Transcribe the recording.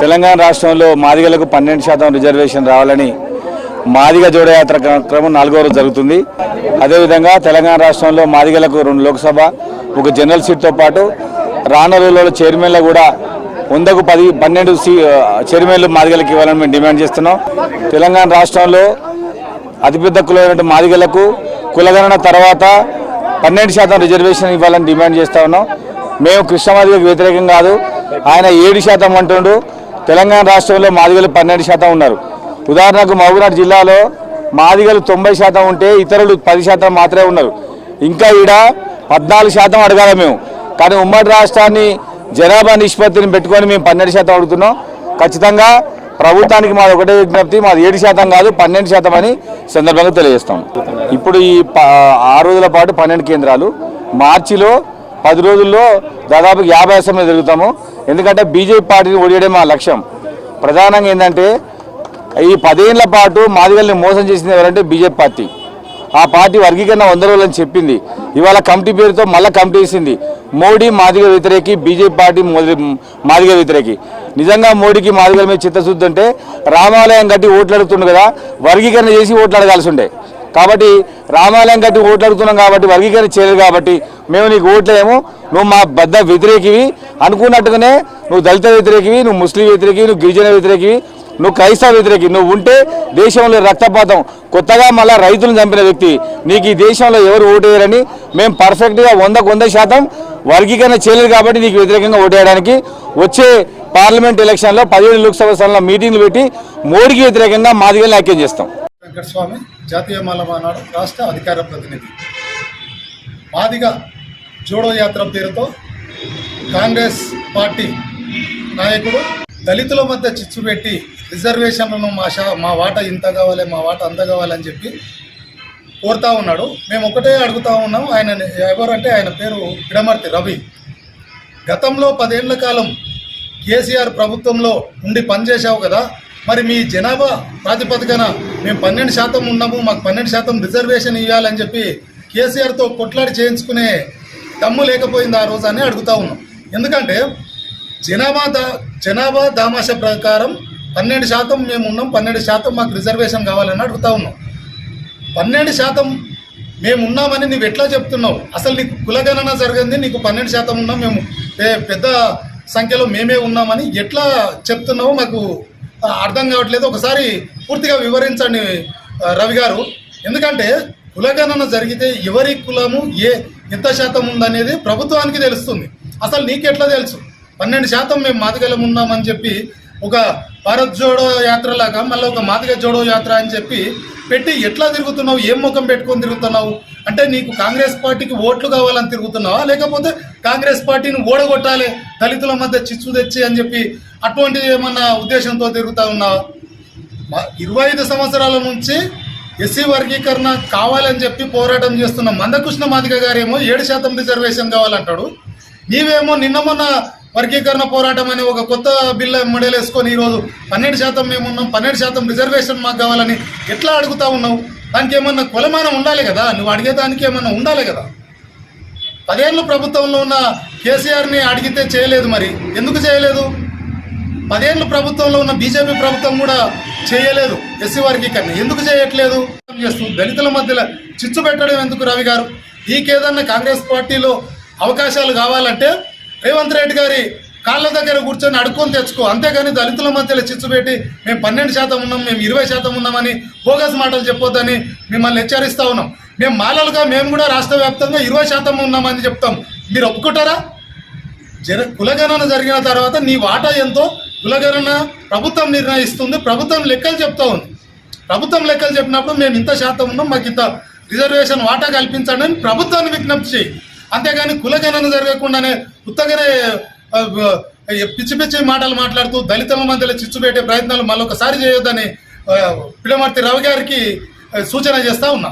తెలంగాణ రాష్ట్రంలో మాదిగలకు పన్నెండు శాతం రిజర్వేషన్ రావాలని మాదిగ జోడయాత్ర క్ర- క్రమం నాలుగో రోజు జరుగుతుంది. అదేవిధంగా తెలంగాణ రాష్ట్రంలో మాదిగలకు రెండు లోక్సభ ఒక జనరల్ సీట్తో పాటు రానున్న రోజుల్లో చైర్మన్లు కూడా వందకు పది పన్నెండు సీ చైర్మన్లు మాదిగలకు ఇవ్వాలని మేము డిమాండ్ చేస్తున్నాం. తెలంగాణ రాష్ట్రంలో అతిపెద్ద కులమైనటువంటి మాదిగలకు కులగణన తర్వాత పన్నెండు శాతం రిజర్వేషన్ ఇవ్వాలని డిమాండ్ చేస్తా ఉన్నాం. మేము కృష్ణమాదిగకు వ్యతిరేకం కాదు. ఆయన ఏడు శాతం అంటుండు. తెలంగాణ రాష్ట్రంలో మాదిగలు పన్నెండు శాతం ఉన్నారు. ఉదాహరణకు మహబూబ్నగర్ జిల్లాలో మాదిగలు తొంభై శాతం ఉంటే ఇతరులు పది శాతం మాత్రమే ఉన్నారు. ఇంకా ఈడ పద్నాలుగు శాతం అడగాలి మేము. కానీ ఉమ్మడి రాష్ట్రాన్ని జనాభా నిష్పత్తిని పెట్టుకొని మేము పన్నెండు శాతం అడుగుతున్నాం. ఖచ్చితంగా ప్రభుత్వానికి మాది ఒకటే విజ్ఞప్తి మాది ఏడు శాతం కాదు పన్నెండు శాతం అని సందర్భంగా తెలియజేస్తాం. ఇప్పుడు ఈ ప- ఆరు రోజుల పాటు పన్నెండు కేంద్రాలు. మార్చిలో పది రోజుల్లో దాదాపు యాభై అసెంబ్లీ జరుగుతాము. ఎందుకంటే బీజేపీ పార్టీని ఓడియడే మా లక్ష్యం. ప్రధానంగా ఏంటంటే ఈ పదేళ్ళ పాటు మాదిగల్ని మోసం చేసింది ఎవరంటే బీజేపీ పార్టీ. ఆ పార్టీ వర్గీకరణ వంద రోజులని చెప్పింది. ఇవాళ కమిటీ పేరుతో మళ్ళీ కమిటీ వేసింది. మోడీ మాదిగ వ్యతిరేకి బీజేపీ పార్టీ మోదీ మాదిగ వ్యతిరేకి. నిజంగా మోడీకి మాదిగల మీద చిత్తశుద్ధి ఉంటే రామాలయం కట్టి ఓట్లు కదా వర్గీకరణ చేసి ఓట్లాడగాల్సి ఉండే కాబట్టి రామాలయం కట్టి ఓట్లాడుతున్నాం కాబట్టి వర్గీకరణ చేయలేదు కాబట్టి మేము నీకు ఓట్లేము. నువ్వు మా బద్ద వ్యతిరేకివి. అనుకున్నట్టుగానే నువ్వు దళిత వ్యతిరేకివి నువ్వు ముస్లిం వ్యతిరేకివి నువ్వు గిరిజన వ్యతిరేకివి నువ్వు క్రైస్తవ వ్యతిరేకి నువ్వు ఉంటే దేశంలో రక్తపాతం కొత్తగా మళ్ళీ రైతులను చంపిన వ్యక్తి. నీకు ఈ దేశంలో ఎవరు ఓటేయరని మేము పర్ఫెక్ట్గా వందకు వంద శాతం వర్గీకరణ చేయలేదు కాబట్టి నీకు వ్యతిరేకంగా ఓటేయడానికి వచ్చే పార్లమెంట్ ఎలక్షన్లో పదిహేడు లోక్సభ స్థానంలో మీటింగ్లు పెట్టి మోడీకి వ్యతిరేకంగా మాదిగల్ని ఐక్యం చేస్తాం. వెంకటస్వామి జాతీయ మాల రాష్ట్ర అధికార ప్రతినిధి. మాదిగా జోడో యాత్ర పేరుతో కాంగ్రెస్ పార్టీ నాయకుడు దళితుల మధ్య చిచ్చు పెట్టి రిజర్వేషన్లను మా షా మా వాట ఇంత కావాలి మా వాట అంత కావాలని చెప్పి కోరుతా ఉన్నాడు. మేము ఒకటే అడుగుతా ఉన్నాం. ఆయన ఎవరంటే ఆయన పేరు ఇడమర్తి రవి. గతంలో పదేళ్ళ కాలం కేసీఆర్ ప్రభుత్వంలో ఉండి పనిచేసావు కదా. మరి మీ జనాభా ప్రాతిపదికన మేము పన్నెండు శాతం ఉన్నాము మాకు పన్నెండు శాతం రిజర్వేషన్ ఇవ్వాలని చెప్పి కేసీఆర్తో కొట్లాడి చేయించుకునే దమ్ము లేకపోయింది ఆ రోజు అని అడుగుతా ఉన్నాం. ఎందుకంటే జనాభా దా జనాభా దామాష ప్రకారం పన్నెండు శాతం మేము ఉన్నాం పన్నెండు శాతం మాకు రిజర్వేషన్ కావాలని అడుగుతా ఉన్నాం. పన్నెండు శాతం మేము ఉన్నామని నువ్వు ఎట్లా చెప్తున్నావు? అసలు నీకు కులగణన జరిగింది నీకు పన్నెండు శాతం ఉన్నాం మేము పెద్ద సంఖ్యలో మేమే ఉన్నామని ఎట్లా చెప్తున్నావో మాకు అర్థం కావట్లేదు. ఒకసారి పూర్తిగా వివరించండి రవి గారు. ఎందుకంటే కులగణన జరిగితే ఎవరి కులము ఏ ఎంత శాతం ఉందనేది ప్రభుత్వానికి తెలుస్తుంది. అసలు నీకెట్లా తెలుసు? పన్నెండు శాతం మేము మాదిగలం ఉన్నామని చెప్పి ఒక భారత్ జోడో యాత్రలాగా మళ్ళీ ఒక మాదిగ జోడో యాత్ర అని చెప్పి పెట్టి ఎట్లా తిరుగుతున్నావు? ఏం ముఖం పెట్టుకొని తిరుగుతున్నావు? అంటే నీకు కాంగ్రెస్ పార్టీకి ఓట్లు కావాలని తిరుగుతున్నావా? లేకపోతే కాంగ్రెస్ పార్టీని ఓడగొట్టాలి దళితుల మధ్య చిచ్చు తెచ్చి అని చెప్పి అటువంటి ఏమన్నా ఉద్దేశంతో తిరుగుతా ఉన్నావా? ఇరవై ఐదు సంవత్సరాల నుంచి ఎస్సీ వర్గీకరణ కావాలని చెప్పి పోరాటం చేస్తున్న మందకృష్ణ మాదిక గారేమో ఏడు శాతం రిజర్వేషన్ కావాలంటాడు. నీవేమో నిన్న మొన్న వర్గీకరణ పోరాటం అనే ఒక కొత్త బిల్ల వేసుకొని ఈరోజు పన్నెండు శాతం మేము ఉన్నాం పన్నెండు శాతం రిజర్వేషన్ మాకు కావాలని ఎట్లా అడుగుతా ఉన్నావు? దానికి ఏమన్నా కులమానం ఉండాలి కదా? నువ్వు అడిగేదానికి ఏమన్నా ఉండాలి కదా? పదేళ్ళు ప్రభుత్వంలో ఉన్న కేసీఆర్ని అడిగితే చేయలేదు మరి. ఎందుకు చేయలేదు? పదేళ్ళు ప్రభుత్వంలో ఉన్న బీజేపీ ప్రభుత్వం కూడా చేయలేదు. ఎస్సీ వర్గీకరణ. ఎందుకు చేయట్లేదు? చేస్తూ దళితుల మధ్యలో చిచ్చు పెట్టడం ఎందుకు రవి గారు? నీకేదన్నా కాంగ్రెస్ పార్టీలో అవకాశాలు కావాలంటే రేవంత్ రెడ్డి గారి కాళ్ళ దగ్గర కూర్చొని అడుక్కొని తెచ్చుకో. అంతేగాని దళితుల మధ్యలో చిచ్చు పెట్టి మేము పన్నెండు శాతం ఉన్నాం మేము ఇరవై శాతం ఉన్నామని బోగస్ మాటలు చెప్పొద్దని మిమ్మల్ని హెచ్చరిస్తూ ఉన్నాం. మేము మాలలుగా మేము కూడా రాష్ట్ర వ్యాప్తంగా ఇరవై శాతం ఉన్నామని చెప్తాం. మీరు ఒప్పుకుంటారా? జన కులగణన జరిగిన తర్వాత నీ వాటా ఎంతో? కులగణన ప్రభుత్వం నిర్ణయిస్తుంది. ప్రభుత్వం లెక్కలు చెప్తా ఉంది. ప్రభుత్వం లెక్కలు చెప్పినప్పుడు మేము ఇంత శాతం ఉన్నాం మాకు ఇంత రిజర్వేషన్ వాటా కల్పించండి అని ప్రభుత్వాన్ని విజ్ఞప్తి చేయి. అంతేగాని కులగణన జరగకుండానే ఉత్తగానే పిచ్చి పిచ్చి మాటలు మాట్లాడుతూ దళితుల మధ్యలో చిచ్చు పెట్టే ప్రయత్నాలు మళ్ళొకసారి చేయొద్దని పిడమర్తి రవి గారికి సూచన చేస్తా ఉన్నా.